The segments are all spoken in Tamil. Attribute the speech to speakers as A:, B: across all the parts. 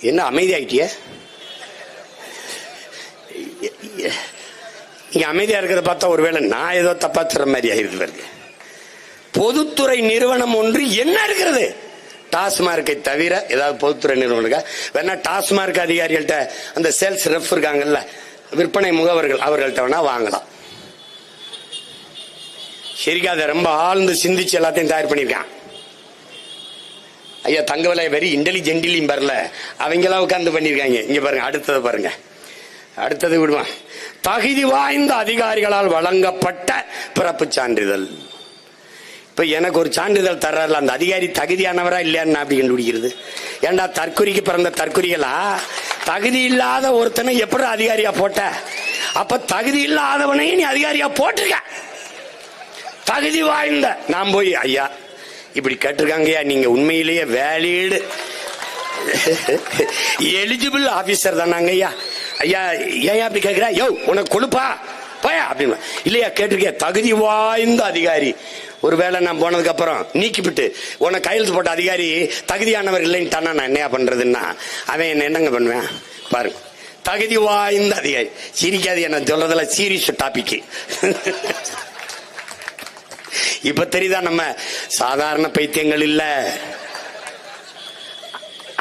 A: என்ன அமைதி இங்கே அமைதியாக அமைதியா இருக்கிறத பார்த்தா ஒருவேளை நான் ஏதோ தப்பா சொல்ற மாதிரி ஆயிருக்கு பொதுத்துறை நிறுவனம் ஒன்று என்ன இருக்கிறது? டாஸ்மார்க்கை தவிர ஏதாவது பொதுத்துறை நிறுவனம் இருக்கா? வேணா டாஸ்மார்க் அதிகாரிகள்ட்ட அந்த சேல்ஸ் ரெஃப் இருக்காங்கல்ல விற்பனை முகவர்கள் அவர்கள்ட்ட வேணா வாங்கலாம். சரிக்கா அதை ரொம்ப ஆழ்ந்து சிந்திச்சு எல்லாத்தையும் தயார் பண்ணியிருக்கான். ஐயா தங்கவலை வெரி இன்டெலிஜென்டிலையும் வரல அவங்களாம் உட்காந்து பண்ணியிருக்காங்க. இங்கே பாருங்க அடுத்தது பாருங்க. அடுத்தது விடுவான் தகுதி வாய்ந்த அதிகாரிகளால் வழங்கப்பட்ட பிறப்பு சான்றிதழ். இப்போ எனக்கு ஒரு சான்றிதழ் தர்றாருல அந்த அதிகாரி தகுதியானவரா இல்லையான்னு அப்படி கண்டுபிடிக்கிறது? ஏன்டா தற்குறிக்கு பிறந்த தற்குறிகளா? தகுதி இல்லாத ஒருத்தனை எப்படி அதிகாரியா போட்ட? அப்ப தகுதி இல்லாதவனையும் நீ அதிகாரியா போட்டிருக்க. தகுதி வாய்ந்த நான் போய் ஐயா இப்படி கேட்டிருக்காங்கய்யா நீங்க உண்மையிலேயே வேலிடு எலிஜிபிள் ஆபீசர் தானாங்க ஐயா ஐயா ஏன் அப்படி கேட்கிறா யோ உனக்கு கொழுப்பா? போயா அப்படின்னு. இல்லையா கேட்டிருக்கேன் தகுதி வாய்ந்த அதிகாரி. ஒருவேளை நான் போனதுக்கு அப்புறம் நீக்கிவிட்டு உனக்கு கையெழுத்து போட்ட அதிகாரி தகுதியானவர் இல்லைன்னு நான் என்னையா பண்றதுன்னா? அவன் என்ன என்னங்க பண்ணுவேன்? பாருங்க தகுதி வாய்ந்த அதிகாரி. சிரிக்காது என்ன சொல்றதுல சீரியஸ் டாபிக் இப்ப தெரியுதா நம்ம சாதாரண பைத்தியங்கள் இல்ல.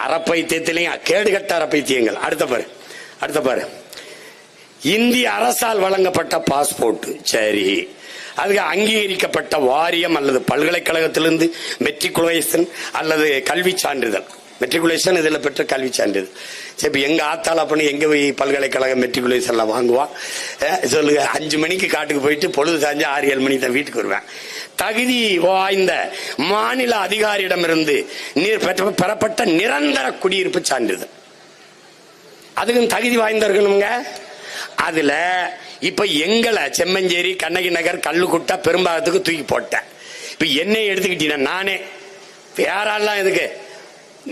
A: அறப்பைத்தியத்திலையும் கேடுகட்ட அறப்பைத்தியங்கள். அடுத்த பாரு. அடுத்த பாரு. இந்திய அரசால் வழங்கப்பட்ட பாஸ்போர்ட். சரி. அதுக்கு அங்கீகரிக்கப்பட்ட வாரியம் அல்லது பல்கலைக்கழகத்திலிருந்து மெட்ரிகுலேஷன் அல்லது கல்வி சான்றிதழ். மெட்ரிகுலேஷன் இதில் பெற்ற கல்வி சான்றிதழ். சரி இப்போ எங்கள் ஆத்தாள பண்ணி எங்க போய் பல்கலைக்கழகம் மெட்ரிகுலேஷனில் வாங்குவான் சொல்லுங்க. அஞ்சு மணிக்கு காட்டுக்கு போயிட்டு பொழுது சாஞ்சு ஆறு ஏழு மணிக்கு தான் வீட்டுக்கு வருவேன். தகுதி வாய்ந்த மாநில அதிகாரியிடமிருந்து நீர் பெற்ற பெறப்பட்ட நிரந்தர குடியிருப்பு சான்றிதழ். அதுக்கும் தகுதி வாய்ந்திருக்கணுங்க அதில் இப்போ எங்களை செம்மஞ்சேரி கண்ணகி நகர் கல்லுக்குட்டா பெரும்பாலத்துக்கு தூக்கி போட்டேன். இப்போ என்னை எடுத்துக்கிட்டீங்கன்னா நானே. யாரெல்லாம் எதுக்கு?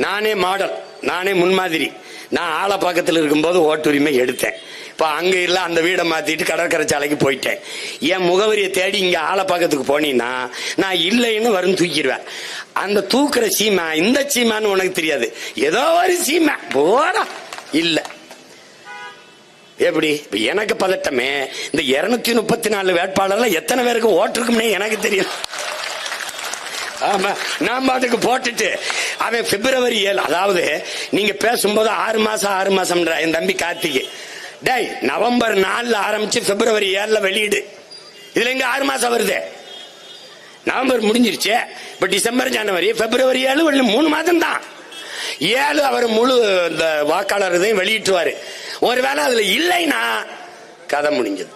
A: நானே மாடல் நானே முன்மாதிரி. நான் ஆலப்பாக்கத்தில் இருக்கும்போது ஓட்டுரிமை எடுத்தேன். இப்போ அங்கே இல்லை அந்த வீடை மாற்றிட்டு கடற்கரை சாலைக்கு போயிட்டேன். என் முகவரியை தேடி இங்கே ஆலப்பாக்கத்துக்கு போனீங்கன்னா நான் இல்லைன்னு வரும் தூக்கிடுவேன். அந்த தூக்குற சீமா இந்த சீமான்னு உனக்கு தெரியாது. ஏதோ ஒரு சீமா. போடா. இல்லை. எப்படி? இப்போ எனக்கு பதட்டமே. இந்த இருநூத்தி முப்பத்தி நாலு வேட்பாளர்ல எத்தனை பேருக்கு ஓட்டிருக்கும்னே எனக்கு தெரியும் ஆமா நான் பாட்டுக்கு போட்டுட்டு அவன் பிப்ரவரி ஏழு. அதாவது நீங்க பேசும்போது ஆறு மாசம் ஆறு மாசம்ன்ற என் தம்பி கார்த்திகை. டேய் நவம்பர் நாலுல ஆரம்பிச்சு பிப்ரவரி ஏழுல வெளியீடு. இதுல எங்க ஆறு மாசம் வருது? நவம்பர் முடிஞ்சிருச்சு. இப்ப டிசம்பர் ஜனவரி பிப்ரவரி ஏழு மூணு மாதம் தான் ஏழு அவர் முழு இந்த வாக்காளர் இதையும் வெளியிட்டுவாரு ஒருவேளை அதுல இல்லைன்னா கதை முடிஞ்சது.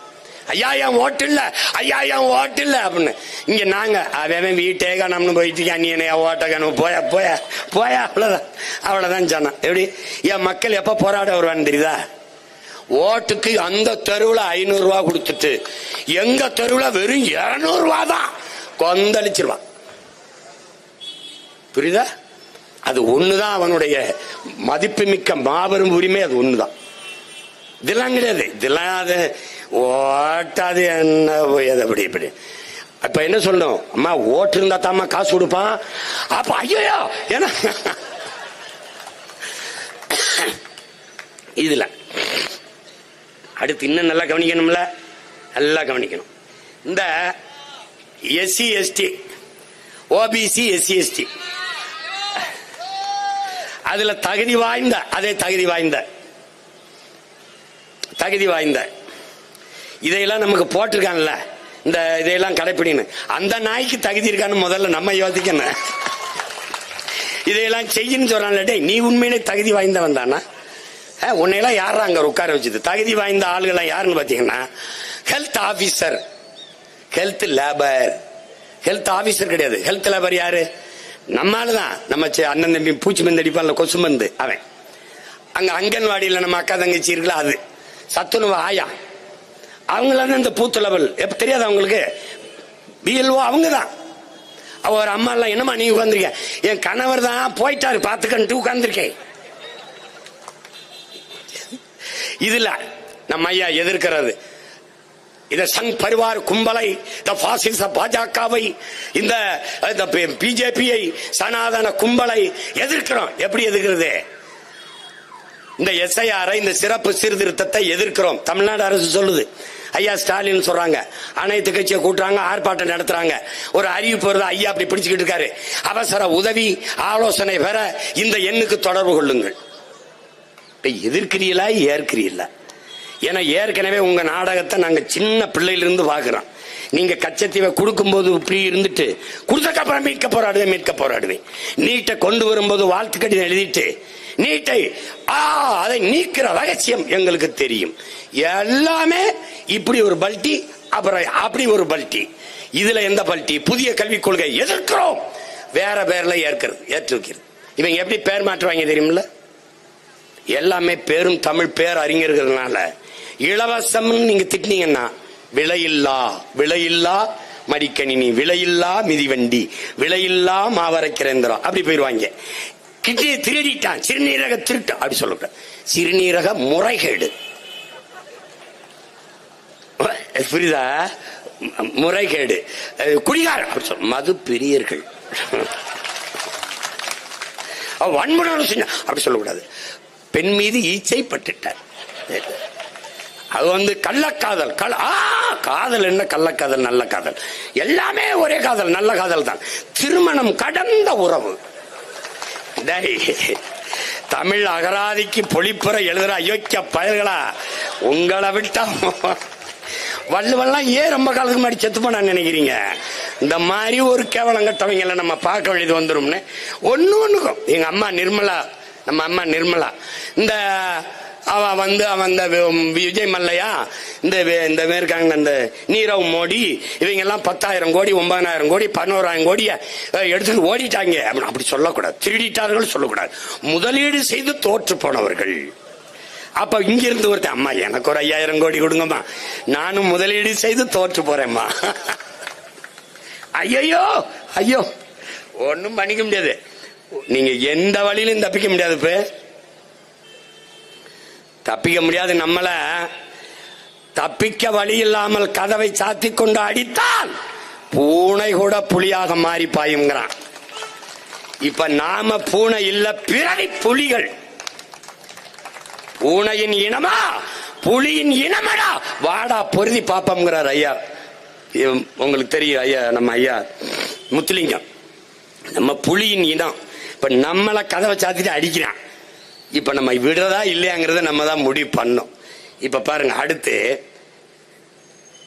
A: ஐயா என் ஓட்டு இல்லை ஐயா என் ஓட்டு இல்லை அப்படின்னு. இங்கே நாங்க அவன் வீட்டே காணாமனு போயிட்டு நீ என்ன ஓட்ட போயா போயா போயா அவ்வளோதான் அவ்வளோதான் சொன்னான் எப்படி? என் மக்கள் எப்போ போராட வருவான்னு தெரியுதா? ஓட்டுக்கு அந்த தெருவில் ஐநூறுரூவா கொடுத்துட்டு எங்கள் தெருவில் வெறும் இரநூறுவா தான் கொந்தளிச்சிருவான். புரியுதா? அது ஒண்ணுதான் அவனுடைய மதிப்புமிக்க மாபெரும் உரிமை அது ஒண்ணுதான். இதெல்லாம் கிடையாது. இதெல்லாம் அது ஓட்டாது என்ன? அப்படி இப்படி. அப்ப என்ன சொல்லணும்? அம்மா ஓட்டு இருந்தா தாம்மா காசு கொடுப்பான் அப்ப ஐயோ ஏன்னா இதுல. அடுத்து இன்னும் நல்லா கவனிக்கணும்ல? நல்லா கவனிக்கணும். இந்த SC ST OBC SC ST. அதுல தகுதி வாய்ந்த அதே தகுதி வாய்ந்த. தகுதி வாய்ந்த. இதையெல்லாம் நமக்கு போட்டிருக்கான்ல இந்த இதையெல்லாம் கடைப்பிடின்னு. அந்த நாய்க்கு தகுதி இருக்கான்னு முதல்ல நம்ம யோசிக்கணும். இதையெல்லாம் செய்யன்னு சொல்றான்ல டே நீ உண்மையிலே தகுதி வாய்ந்தவன் தானா? உன்னையெல்லாம் யாரா அங்க உட்கார வச்சது? தகுதி வாய்ந்த ஆளுகள்லாம் யாருன்னு பாத்தீங்கன்னா health officer health labour health officer கிடையாது. ஹெல்த் லேபர் யாரு? நம்ம ஆளுதான். நம்ம அண்ணன் தம்பி பூச்சி மருந்து அடிப்பான்ல கொசு மருந்து அவன். அங்க அங்கன்வாடியில் நம்ம அக்கா தங்கச்சி இருக்குல்ல அது. சத்துணவு ஆயா. அவங்கள இந்த பூத்து லெவல் எப்ப தெரியாது அவங்களுக்கு பிஎல்ஓ அவங்க தான் அவ ஒரு அம்மா எல்லாம் என்னம்மா நீ உட்காந்துருக்க என் கணவர் தான் போயிட்டாரு பாத்துக்கன்ட்டு உட்காந்துருக்கேன் இதுல நம்ம ஐயா எதிர்க்கிறது. இந்த சங் பரிவார் கும்பலை இந்த பாசிச பாஜகவை இந்த பிஜேபியை சனாதன கும்பலை எதிர்க்கிறோம். எப்படி எதிர்க்கிறது? இந்த எஸ்ஐஆரை இந்த சிறப்பு சீர்திருத்தத்தை எதிர்க்கிறோம். தமிழ்நாடு அரசு சொல்லுது. ஐயா ஸ்டாலின் சொல்றாங்க. அனைத்து கட்சியை கூட்டுறாங்க ஆர்ப்பாட்டம் நடத்துறாங்க. ஒரு அறிவிப்பு வருது ஐயா அப்படி பிடிச்சுக்கிட்டு இருக்காரு. அவசர உதவி ஆலோசனை பெற இந்த எண்ணுக்கு தொடர்பு கொள்ளுங்கள். இப்ப எதிர்க்கிறீங்களா ஏற்கிறீங்களா? ஏன்னா ஏற்கனவே உங்க நாடகத்தை நாங்க சின்ன பிள்ளையிலிருந்து பாக்குறோம் நீங்க கச்சத்தீவை கொடுக்கும்போது இப்படி இருந்துட்டு கொடுத்தக்கப்புறம் மீட்க போராடுவேன் மீட்க போராடுவேன். நீட்டை கொண்டு வரும்போது வாழ்த்து கடிதம் எழுதிட்டு நீட்டை ஆ அதை நீக்கிற ரகசியம் எங்களுக்கு தெரியும். எல்லாமே இப்படி ஒரு பல்டி அப்புறம் அப்படி ஒரு பல்டி. இதுல எந்த பல்டி? புதிய கல்விக் கொள்கை எதிர்க்கிறோம். வேற பேர்ல ஏற்கிறது ஏற்று வைக்கிறது இவங்க எப்படி பேர் மாற்றுவாங்க தெரியுமில்ல? எல்லாமே பெரும் தமிழ் பேர் அறிஞர்கள்னால இலவசம்னு நீங்க திட்டினீங்கன்னா விலையில்லா விலையில்லா மடிக்கணினி விலையில்லா மிதிவண்டி விலையில்லா மாவரைக்கிறேந்திரம் அப்படி போயிருவாங்க கிட்டியை திருடிட்டான். சிறுநீரக திருட்டு. அப்படி சொல்லக்கூடாது. சிறுநீரக முறைகேடு. புரியுதா? முறைகேடு. குடிகாரம். குடிகாரன் அப்படி சொல்ல மது பிரியர்கள். அவன் வன்முறை அப்படி சொல்லக்கூடாது. பெண் மீது ஈச்சை பட்டுட்டார் அது வந்து கள்ளக்காதல். கல் ஆ காதல் என்ன? கள்ளக்காதல் நல்ல காதல். எல்லாமே ஒரே காதல் நல்ல காதல் தான். திருமணம் கடந்த உறவு. டேய், தமிழ் அகராதிக்கு பொழிப்புற எழுதுற அயோக்கிய பயல்களா உங்களை விட்டா வள்ளுவெல்லாம் ஏன் ரொம்ப காலத்துக்கு முன்னாடி செத்து போனா நினைக்கிறீங்க? இந்த மாதிரி ஒரு கேவலம் கட்டவங்களை நம்ம பார்க்க வேண்டியது வந்துரும்னு. ஒன்று ஒண்ணுக்கும். எங்க அம்மா நிர்மலா நம்ம அம்மா நிர்மலா. இந்த அவ வந்து அவன் இந்த விஜய் மல்லையா? இந்த வே- இந்த இருக்காங்க இந்த நீரவ் மோடி இவங்க எல்லாம் பத்தாயிரம் கோடி ஒன்பதாயிரம் கோடி பதினோராயிரம் கோடிய எடுத்துட்டு ஓடிட்டாங்க. அப்படின்னு அப்படி சொல்லக்கூடாது. திருடிட்டார்கள் சொல்லக்கூடாது. முதலீடு செய்து தோற்று போனவர்கள். அப்ப இங்க இருந்து ஒருத்தன் அம்மா எனக்கு ஒரு ஐயாயிரம் கோடி கொடுங்கம்மா. நானும் முதலீடு செய்து தோற்று போறேம்மா. ஐயோ ஐயோ. ஒன்றும் பண்ணிக்க முடியாது. நீங்க எந்த வழியிலும் தப்பிக்க முடியாது இப்ப. தப்பிக்க முடியாது. நம்மள தப்பிக்க வழி இல்லாமல் கதவை சாத்தி கொண்டு அடித்தால் பூனை கூட புலியாக மாறி பாயுங்கிறான் இப்ப நாம பூனை இல்ல பிறவி புலிகள். பூனையின் இனமா? புலியின் இனமடா? வாடா பொருதி பாப்பம்ங்கிறார் ஐயா. உங்களுக்கு தெரியும் ஐயா நம்ம ஐயா முத்துலிங்கம். நம்ம புலியின் இனம். இப்ப நம்மளை கதவை சாத்திட்டு அடிக்கிறான். இப்ப நம்ம விடுறதா இல்லையாங்கிறத நம்ம தான் முடிவு பண்ணோம். இப்ப பாருங்க அடுத்து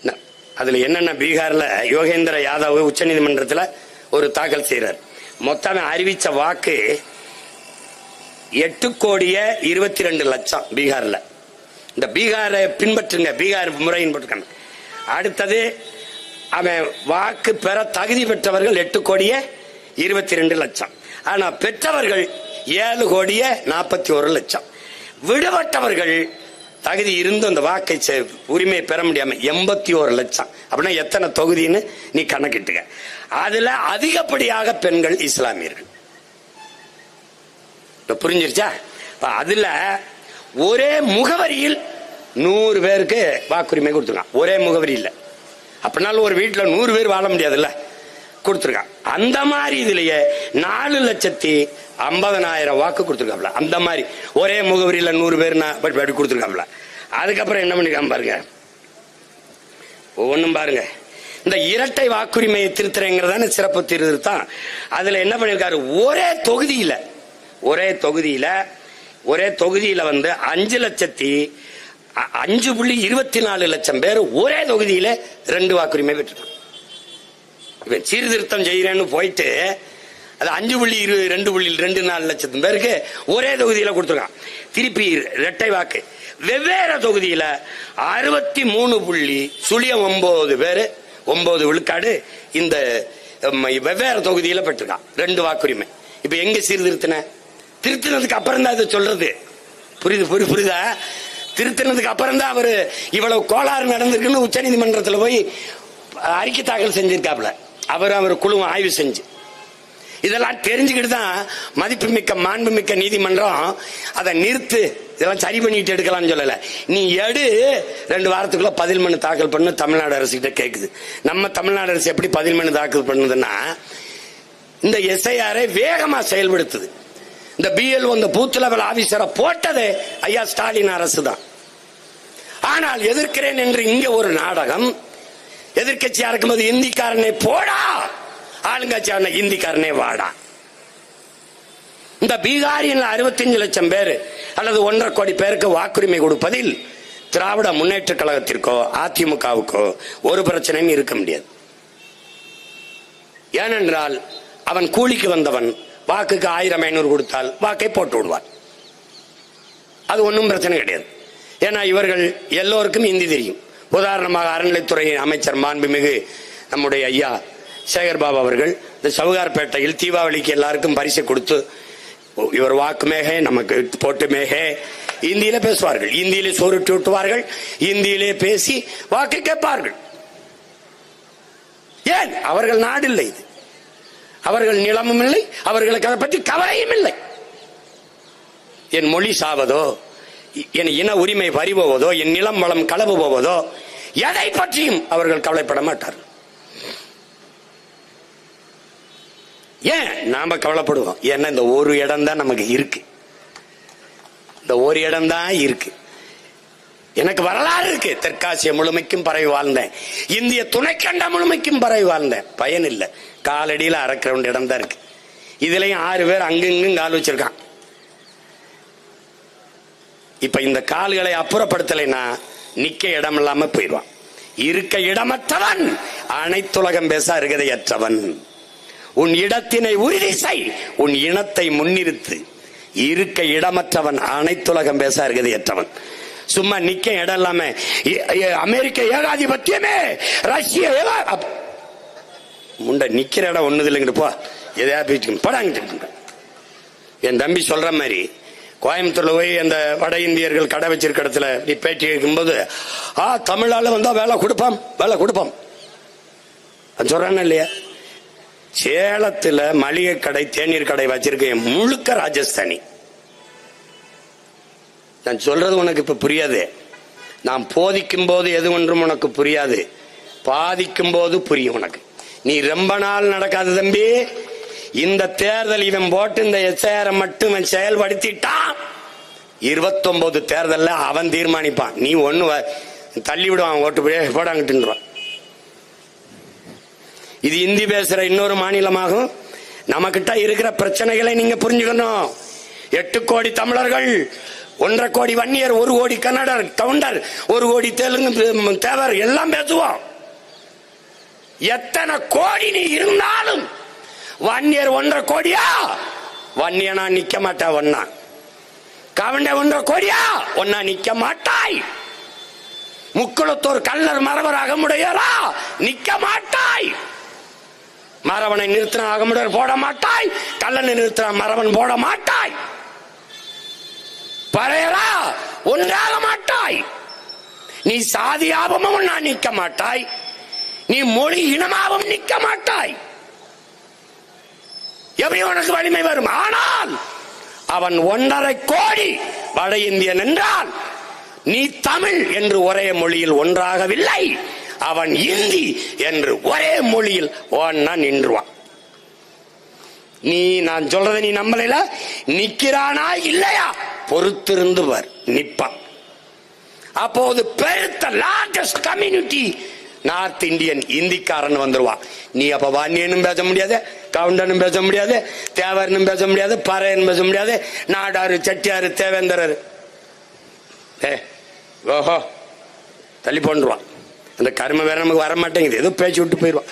A: ந- அதுல என்னென்ன பீகார்ல யோகேந்திர யாதவ் உச்சநீதிமன்றத்தில் ஒரு தாக்கல் செய்யறார் மொத்தம் அறிவிச்ச வாக்கு எட்டு கோடிய இருபத்தி ரெண்டு லட்சம் பீகார்ல. இந்த பீகாரை பின்பற்றுங்க பீகார் முறையின் போட்டுக்கணும் அடுத்தது அவன் வாக்கு பெற தகுதி பெற்றவர்கள் எட்டு கோடிய இருபத்தி ரெண்டு லட்சம். ஆனா பெற்றவர்கள் ஏழு கோடிய நாற்பத்தி ஒரு லட்சம். விடுபட்டவர்கள் தகுதி இருந்து அந்த வாக்கை செ- உரிமையை பெற முடியாம எண்பத்தி ஒரு லட்சம். அப்படின்னா எத்தனை தொகுதின்னு நீ கணக்கிட்டுக்க. அதுல அதிகப்படியாக பெண்கள் இஸ்லாமியர்கள். புரிஞ்சிருச்சா? அதுல ஒரே முகவரியில் நூறு பேருக்கு வாக்குரிமை கொடுத்துருக்கான். ஒரே முகவரி இல்லை. அப்படின்னாலும் ஒரு வீட்டுல நூறு பேர் வாழ முடியாதுல்ல? கொடுத்துருக்கான். அந்த மாதிரி இதுலயே நாலு லட்சத்தி ஐம்பதனாயிரம் வாக்கு கொடுத்துருக்காப்ல அந்த மாதிரி. ஒரே முகவரியில நூறு பேர் நான் அப்படி கொடுத்துருக்காப்ல அதுக்கப்புறம் என்ன பண்ணிருக்கான் பாருங்க. ஒவ்வொன்றும் பாருங்க. இந்த இரட்டை வாக்குரிமையை திருத்துறேங்கிறதான சிறப்பு திருத்தான் அதுல என்ன பண்ணிருக்காரு? ஒரே தொகுதியில ஒரே தொகுதியில ஒரே தொகுதியில வந்து அஞ்சு லட்சத்தி அ- அஞ்சு புள்ளி இருபத்தி நாலு லட்சம் பேர் ஒரே தொகுதியில ரெண்டு வாக்குரிமை பெற்றுட்டான் இவன் சீர்திருத்தம் செய்யறேன்னு போயிட்டு அது அஞ்சு புள்ளி இரு ரெண்டு புள்ளி ரெண்டு நாலு லட்சத்து பேருக்கு ஒரே தொகுதியில் கொடுத்துருக்கான். திருப்பி இரட்டை வாக்கு. வெவ்வேறு தொகுதியில் அறுபத்தி மூணு புள்ளி சுழியம் ஒன்பது பேர் ஒன்பது விழுக்காடு இந்த வெவ்வேறு தொகுதியில் பெற்றுக்கான் ரெண்டு வாக்குரிமை. இப்போ எங்கே சீர்திருத்தின? திருத்தினதுக்கு அப்புறம் தான் இதை சொல்றது. புரியுது புரி புரியுதா? திருத்தினதுக்கு அப்புறம் தான் அவர் இவ்வளவு கோளாறு நடந்திருக்குன்னு உச்சநீதிமன்றத்தில் போய் அறிக்கை தாக்கல் செஞ்சிருக்காப்ல அவர் அவர் குழுவும் ஆய்வு செஞ்சு. இதெல்லாம் தெரிஞ்சுக்கிட்டு தான் மதிப்புமிக்க மாண்புமிக்க நீதிமன்றம் அதை நிறுத்து. இதெல்லாம் சரி பண்ணிட்டு எடுக்கலாம்னு சொல்லல. நீ எடு. ரெண்டு வாரத்துக்குள்ள பதில் மனு தாக்கல் பண்ணு தமிழ்நாடு அரசு கிட்ட கேக்குது. நம்ம தமிழ்நாடு அரசு எப்படி பதில் மனு தாக்கல் பண்ணுதுன்னா இந்த எஸ்ஐஆரை வேகமா செயல்படுத்துது. இந்த பிஎல் இந்த பூத் லெவல் ஆபீசரை போட்டதே ஐயா ஸ்டாலின் அரசு தான் ஆனால் எதிர்க்கிறேன் என்று இங்க ஒரு நாடகம். எதிர்கட்சியா இருக்கும்போது இந்திக்காரனை போடா! ஆளுங்கட்சியான இந்திக்காரனே வாடா. இந்த பீகாரியில் அறுபத்தஞ்சு லட்சம் பேர் அல்லது ஒன்றரை கோடி பேருக்கு வாக்குரிமை கொடுப்பதில் திராவிட முன்னேற்ற கழகத்திற்கோ அதிமுகவுக்கோ ஒரு பிரச்சனையும் இருக்க முடியாது. ஏனென்றால் அவன் கூலிக்கு வந்தவன் வாக்குக்கு ஆயிரம் ஐநூறு கொடுத்தால் வாக்கை போட்டு விடுவான். அது ஒன்றும் பிரச்சனை கிடையாது. ஏன்னா இவர்கள் எல்லோருக்கும் இந்தி தெரியும். உதாரணமாக அறநிலைத்துறை அமைச்சர் மாண்புமிகு நம்முடைய ஐயா சேகர் பாபு அவர்கள் இந்த சவுகார்பேட்டையில் தீபாவளிக்கு எல்லாருக்கும் பரிசு கொடுத்து இவர் வாக்கு மேகே நமக்கு போட்டு மேகே இந்தியில பேசுவார்கள். இந்தியிலே சோறுட்டு விட்டுவார்கள் இந்தியிலே பேசி வாக்கு கேட்பார்கள். ஏன்? அவர்கள் நாடு இல்லை இது. அவர்கள் நிலமும் இல்லை. அவர்களுக்கு அதை பற்றி கவலையும் இல்லை. என் மொழி சாவதோ? என் இன உரிமை பறிபோவதோ? என் நிலம் வளம் களவு போவதோ? எதை பற்றியும் அவர்கள் கவலைப்பட மாட்டார்கள். ஏன்? நாம கவலைப்படுவோம். ஏன்னா இந்த ஒரு இடம் தான் நமக்கு இருக்கு. இந்த ஒரு இடம் தான் இருக்கு. எனக்கு வரலாறு இருக்கு. தெற்காசிய முழுமைக்கும் பறவை வாழ்ந்தேன். இந்திய துணைக்கண்ட முழுமைக்கும் பறவை வாழ்ந்தேன். பயன் இல்லை. காலடியில் அரை இடம் தான் இருக்கு. இதுலயும் ஆறு பேர் அங்கங்கும் கால் வச்சிருக்கான். இப்ப இந்த கால்களை அப்புறப்படுத்தலைன்னா நிக்க இடம் இல்லாம போயிடுவான். இருக்க இடமற்றவன் அனைத்துலகம் பேச அருகதையற்றவன் உன் இடத்தினை உறுதி செய். உன் இனத்தை முன்னிறுத்து. இருக்க இடமற்றவன் அனைத்துலகம் பேச அருகதையற்றவன் சும்மா நிக்க இடம் இல்லாம அமெரிக்க ஏகாதிபத்தியமே ரஷ்ய முண்ட அப்- முண்டை நிக்கிற இடம் ஒண்ணுது இல்லைங்கிட்டு போ. எதையா போயிட்டு படாங்கிட்டு என் தம்பி சொல்ற மாதிரி கோயம்புத்தூர்ல போய் அந்த வட இந்தியர்கள் கடை வச்சிருக்க இடத்துல நீ பேட்டி கேட்கும்போது ஆ தமிழால வந்தா வேலை கொடுப்பான் வேலை கொடுப்பான் அது சொல்றானே இல்லையா? சேலத்துல மளிகை கடை தேநீர் கடை வச்சிருக்கேன் முழுக்க ராஜஸ்தானி. நான் சொல்றது உனக்கு இப்ப புரியாது. நான் போதிக்கும் போது எது ஒன்றும் உனக்கு புரியாது. பாதிக்கும் போது புரியும் உனக்கு. நீ ரொம்ப நாள் நடக்காது தம்பி. இந்த தேர்தல் இவன் போட்டு இந்த எஸ்ஐஆர் மட்டும் இவன் செயல்படுத்திட்டான். இருபத்தொன்பது தேர்தலில் அவன் தீர்மானிப்பான். நீ ஒன்று வ- தள்ளி விடுவான் ஓட்டு போய் போடாங்கிட்டுருவான் இது இந்தி பேசுற இன்னொரு மாநிலமாகும். நமக்கிட்ட இருக்கிற பிரச்சனைகளை நீங்க புரிஞ்சுக்கணும். எட்டு கோடி தமிழர்கள் ஒன்றரை கோடி வன்னியர் ஒரு கோடி கன்னடர் கவுண்டர் ஒரு கோடி தெலுங்கு தேவர் எல்லாம் பேசுவோம். எத்தனை கோடி நீ இருந்தாலும் வன்னியர் ஒன்றரை கோடியா? வன்னியனா நிக்க மாட்டா ஒன்னா. கவுண்ட ஒன்றரை கோடியா? ஒன்னா நிக்க மாட்டாய். முக்குளத்தோர் கல்லர் மரவர் அகமுடையரா நிக்க மாட்டாய். மரவனை நிறுத்தின அகமுடர் போட மாட்டாய் கல்லனை நிறுத்தின மரவன் போட மாட்டாய் பறையரா ஒன்றாக மாட்டாய். நீ சாதியாபமும் நான் நிற்க மாட்டாய். நீ மொழி இனமாகவும் நிற்க மாட்டாய். எப்படி உனக்கு வலிமை வரும். ஆனால் அவன் ஒன்றரை கோடி வட இந்தியன் என்றால் நீ தமிழ் என்று ஒரே மொழியில் ஒன்றாகவில்லை. அவன் இந்தி என்று ஒரே மொழியில் ஒன்னா நின்றுவான். நீ நான் சொல்றத நீ நம்மளையில நிக்கிறானா இல்லையா? பொறுத்திருந்து பார் நிப்பான். அப்போது பெருத்த லார்ஜஸ்ட் கம்யூனிட்டி நார்த் இந்தியன் இந்திக்காரன் வந்துருவான். நீ அப்ப வாணியனும் பேச முடியாது கவுண்டனும் பேச முடியாது தேவரனும் பேச முடியாது பறையனும் பேச முடியாது நாடாரு செட்டியாரு தேவேந்திரர். ஏ ஓஹோ தள்ளி போன்றுவான். அந்த கருமை வேற நமக்கு வர மாட்டேங்குது ஏதோ பேச்சு விட்டு போயிடுவான்